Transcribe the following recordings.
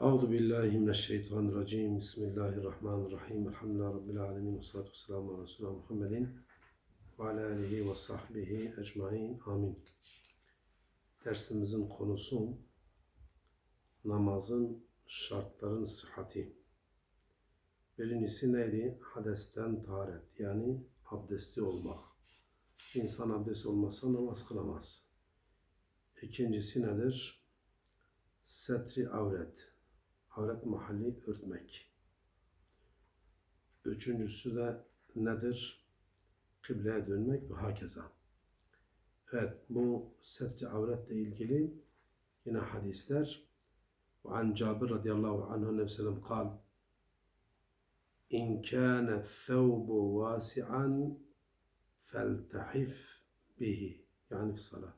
Euzu billahi mineşşeytanirracim. Bismillahirrahmanirrahim. Elhamdülillahi rabbil alamin ve salatu vesselamu ala resulina Muhammedin ve ala alihi ve sahbihi ecmaîn. Amin. Dersimizin konusu namazın şartların sıhhati. Birincisi neydi? Hadesten taharet yani abdestli olmak. İnsan abdest olmazsa namaz kılamaz. İkincisi nedir? Setri avret Avret mahalli örtmek. Üçüncüsü de nedir? Kıbleye dönmek ve hakeza. Evet bu setri avretle ilgili yine hadisler. وعن جابر رضي الله عنه النبي صلى الله عليه وسلم قال إن كان الثوب واسعا فالتحف به yani في الصلاة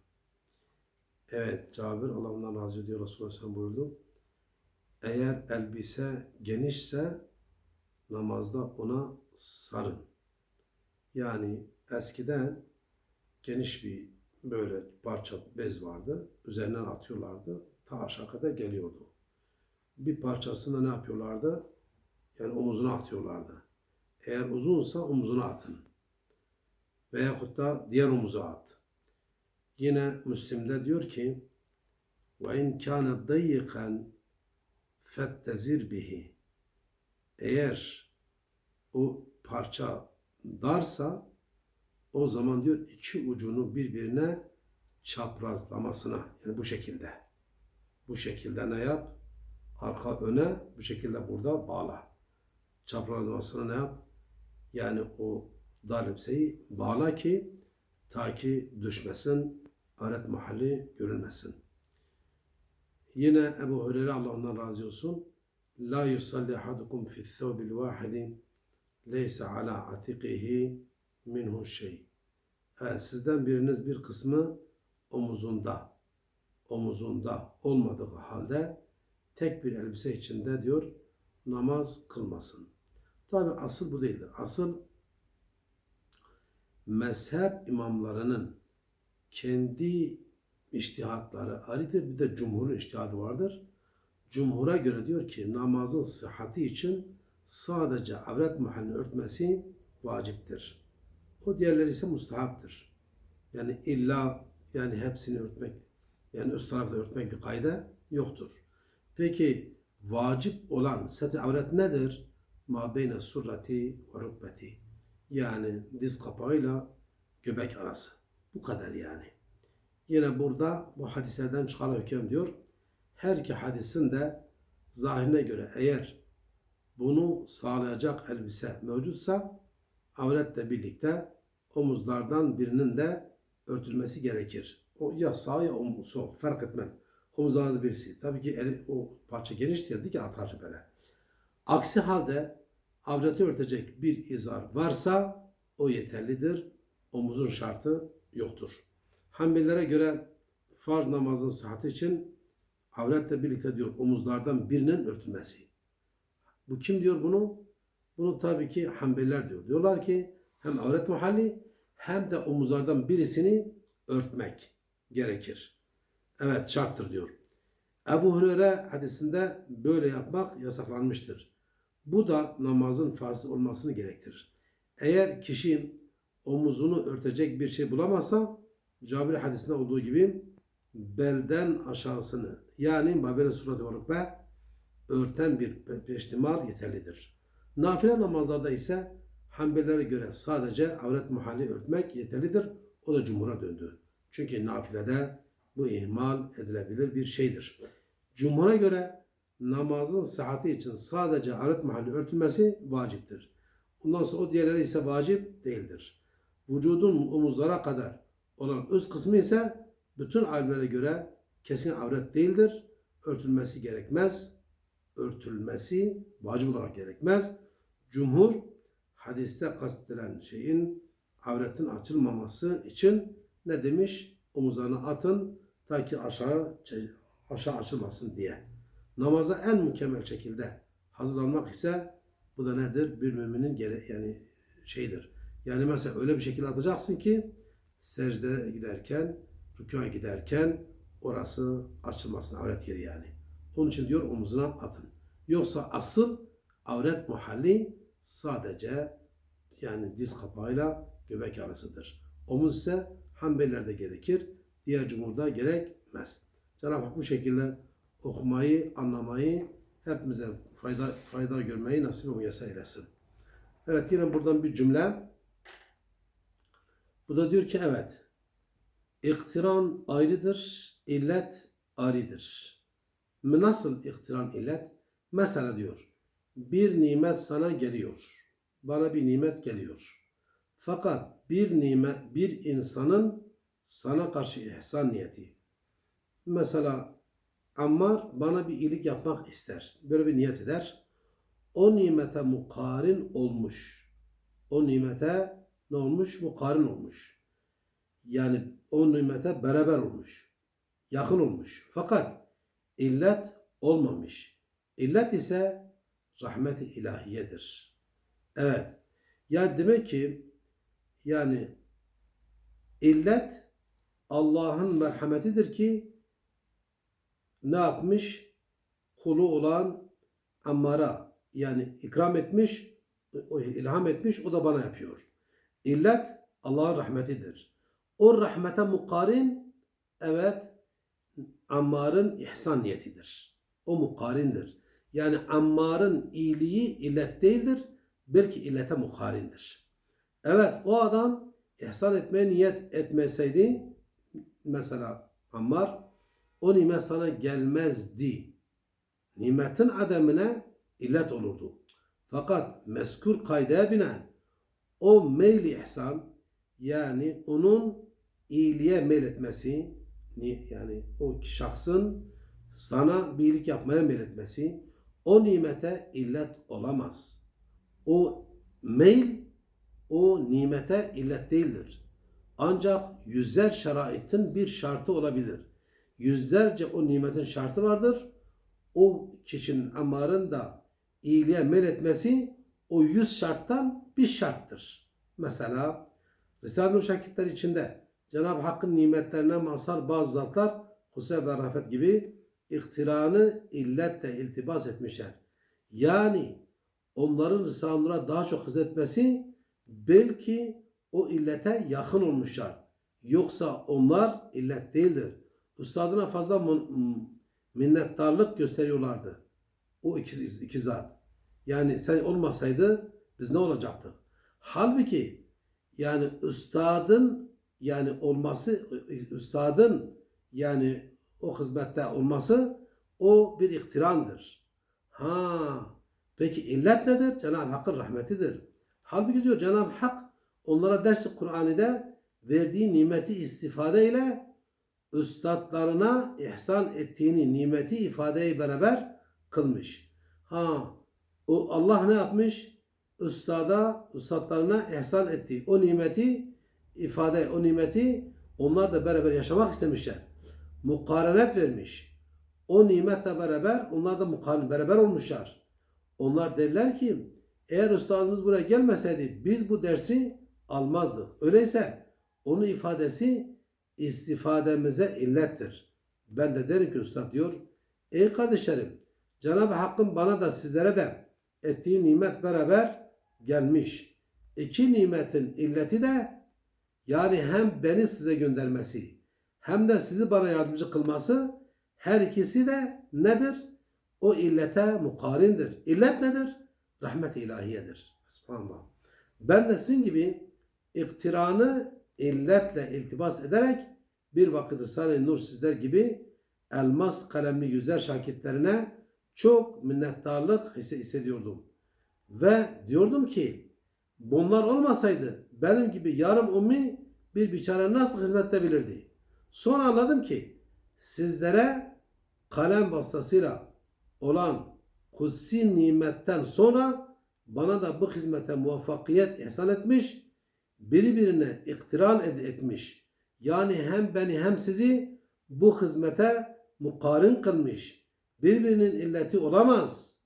Evet, Cabir Allah ondan razı ediyor Resulullah Aleyhisselam buyurdu. Eğer elbise genişse namazda ona sarın. Yani eskiden geniş bir böyle parça bez vardı. Üzerinden atıyorlardı. Ta aşağı kadar geliyordu. Bir parçasını ne yapıyorlardı? Yani omuzuna atıyorlardı. Eğer uzunsa omuzuna atın. Veyahut da diğer omuza at. Yine Müslim'de diyor ki in kana dayikan fettezir bihi eğer o parça darsa o zaman diyor iki ucunu birbirine çaprazlamasına yani bu şekilde. Bu şekilde ne yap? Arka öne bu şekilde burada bağla. Çaprazlamasına ne yap? Yani o dar elbiseyi bağla ki ta ki düşmesin aret mahalli görülmesin. Yine Ebu Hureyre Allah ondan razı olsun. La yusalli ahadukum fi thawbil vahidi leysa ala atiqihi minhu şey. Evet, sizden biriniz bir kısmı omuzunda omuzunda olmadığı halde tek bir elbise içinde diyor namaz kılmasın. Tabi asıl bu değildir. Asıl mezhep imamlarının kendi iştihatları ayrıdır. Bir de cumhurun iştihadı vardır. Cumhura göre diyor ki namazın sıhhati için sadece avret mahallini örtmesi vaciptir. O diğerleri ise mustahaptır. Yani illa yani hepsini örtmek yani üst tarafta örtmek bir kayda yoktur. Peki vacip olan setr avret nedir? Ma beyne surrati ve rukbeti. Yani diz kapağıyla göbek arası. Bu kadar yani. Yine burada bu hadislerden çıkan hüküm diyor. Her iki hadisin de zahirine göre eğer bunu sağlayacak elbise mevcutsa avretle birlikte omuzlardan birinin de örtülmesi gerekir. O ya sağ ya omuz, sol fark etmez. Omuzlarda birisi. Tabii ki eli, o parça geniş değildi ki atar böyle. Aksi halde avreti örtecek bir izar varsa o yeterlidir. Omuzun şartı yoktur. Hanbelilere göre farz namazın sıhhati için avretle birlikte diyor omuzlardan birinin örtülmesi. Bu kim diyor bunu? Bunu tabii ki Hanbeliler diyor. Diyorlar ki hem avret muhalli hem de omuzlardan birisini örtmek gerekir. Evet şarttır diyor. Ebu Hureyre hadisinde böyle yapmak yasaklanmıştır. Bu da namazın fasıl olmasını gerektirir. Eğer kişi omuzunu örtecek bir şey bulamazsa Cabir hadisinde olduğu gibi belden aşağısını yani Babel'in suratı ve rükbe örten bir peştimal yeterlidir. Nafile namazlarda ise Hanbelilere göre sadece avret muhalli örtmek yeterlidir. O da cumhura döndü. Çünkü nafilede bu ihmal edilebilir bir şeydir. Cumhura göre namazın sıhhati için sadece avret mahalli örtülmesi vaciptir. Ondan sonra o diğerleri ise vacip değildir. Vücudun omuzlara kadar olan üst kısmı ise bütün alimlere göre kesin avret değildir. Örtülmesi gerekmez. Örtülmesi vacip olarak gerekmez. Cumhur hadiste kastedilen şeyin avretin açılmaması için ne demiş? Omuzlarına atın ta ki aşağı aşağı açılmasın diye. Namaza en mükemmel şekilde hazırlanmak ise bu da nedir? Bir müminin gere yani şeydir. Yani mesela öyle bir şekilde atacaksın ki secdeye giderken, rükûa giderken orası açılmasın avret yeri yani. Onun için diyor omuzuna atın. Yoksa asıl avret muhalli sadece yani diz kapağıyla göbek arasıdır. Omuz ise Hanbelilerde gerekir. Diğer cumhurda gerekmez. Cenab-ı Hak bu şekilde okumayı, anlamayı, hepimize fayda fayda görmeyi nasip ve müyesser eylesin. Evet yine buradan bir cümle. Bu da diyor ki evet. İktiran ayrıdır, illet ayrıdır. Nasıl iktiran illet? Mesela diyor. Bir nimet sana geliyor. Bana bir nimet geliyor. Fakat bir nimet bir insanın sana karşı ihsan niyeti. Mesela Ammar bana bir iyilik yapmak ister. Böyle bir niyet eder. O nimete mukarin olmuş. O nimete ne olmuş? Mukarin olmuş. Yani o nimete beraber olmuş. Yakın olmuş. Fakat illet olmamış. İllet ise rahmet-i ilahiyedir. Evet. Ya demek ki yani illet Allah'ın merhametidir ki ne yapmış? Kulu olan Ammar'a yani ikram etmiş, ilham etmiş, o da bana yapıyor. İllet Allah'ın rahmetidir. O rahmete mukarin evet Ammar'ın ihsan niyetidir. O mukarindir. Yani Ammar'ın iyiliği illet değildir, belki illete mukarindir. Evet o adam ihsan etmeye niyet etmeseydi mesela Ammar o nimet sana gelmezdi. Nimetin ademine illet olurdu. Fakat meskur kaydaya binen o meyli ihsan yani onun iyiliğe meyletmesi yani o şahsın sana bir iyilik yapmaya meyletmesi o nimete illet olamaz. O meyl o nimete illet değildir. Ancak yüzer şeraitin bir şartı olabilir. Yüzlerce o nimetin şartı vardır. O kişinin amarın da iyiliğe meyletmesi o yüz şarttan bir şarttır. Mesela Risale-i şakitler içinde Cenab-ı Hakk'ın nimetlerine mazhar bazı zatlar Huseyf ve Rafet gibi iktiranı illetle iltibas etmişler. Yani onların Risale-i daha çok hizmetmesi belki o illete yakın olmuşlar. Yoksa onlar illet değildir. Üstadına fazla minnettarlık gösteriyorlardı. O iki, iki zat. Yani sen olmasaydı biz ne olacaktık? Halbuki yani üstadın yani olması, üstadın yani o hizmette olması o bir iktirandır. Ha, peki illet nedir? Cenab-ı Hakk'ın rahmetidir. Halbuki diyor Cenab-ı Hak onlara dersi Kur'an'da verdiği nimeti istifade ile üstadlarına ihsan ettiğini nimeti ifadeyi beraber kılmış. Ha o Allah ne yapmış? Üstada, üstadlarına ihsan ettiği o nimeti ifade, o nimeti onlar da beraber yaşamak istemişler. Mukarenet vermiş. O nimetle beraber onlar da mukarenet beraber olmuşlar. Onlar derler ki eğer üstadımız buraya gelmeseydi biz bu dersi almazdık. Öyleyse onun ifadesi istifademize illettir. Ben de derim ki üstad diyor. Ey kardeşlerim Cenab-ı Hakk'ın bana da sizlere de ettiği nimet beraber gelmiş. İki nimetin illeti de yani hem beni size göndermesi hem de sizi bana yardımcı kılması her ikisi de nedir? O illete mukarindir. İllet nedir? Rahmet-i ilahiyedir. Subhanallah. Ben de sizin gibi iftiranı illetle iltibas ederek bir vakit Risale-i Nur sizler gibi elmas kalemli yüzer şakitlerine çok minnettarlık hissediyordum. Ve diyordum ki bunlar olmasaydı benim gibi yarım ummi bir biçare nasıl hizmet edebilirdi? Sonra anladım ki sizlere kalem vasıtasıyla olan kutsi nimetten sonra bana da bu hizmete muvaffakiyet ihsan etmiş, birbirine iktiran etmiş. Yani hem beni hem sizi bu hizmete mukarin kılmış. Birbirinin illeti olamaz.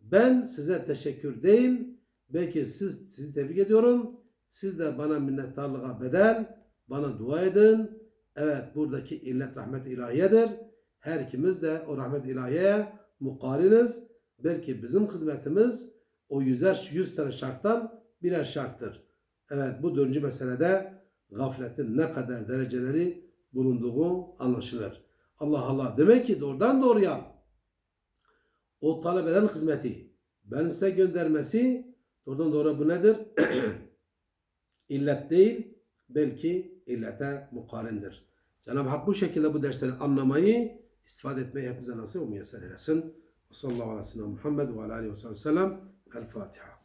Ben size teşekkür değil, belki siz, sizi tebrik ediyorum. Siz de bana minnettarlığa bedel, bana dua edin. Evet buradaki illet rahmet ilahiyedir. her ikimiz de o rahmet ilahiye mukariniz. Belki bizim hizmetimiz o yüzer, yüz tane şarttan birer şarttır. Evet bu dördüncü meselede gafletin ne kadar dereceleri bulunduğu anlaşılır. Allah Allah demek ki doğrudan doğruya o talebelerin hizmeti benim size göndermesi doğrudan doğruya bu nedir? İllet değil belki illete mukarindir. Cenab-ı Hak bu şekilde bu dersleri anlamayı, istifade etmeyi hepimize nasip ve müyesser eylesin. Ve sallallahu aleyhi ve sellem Muhammed ve aleyhi ve sellem. El Fatiha.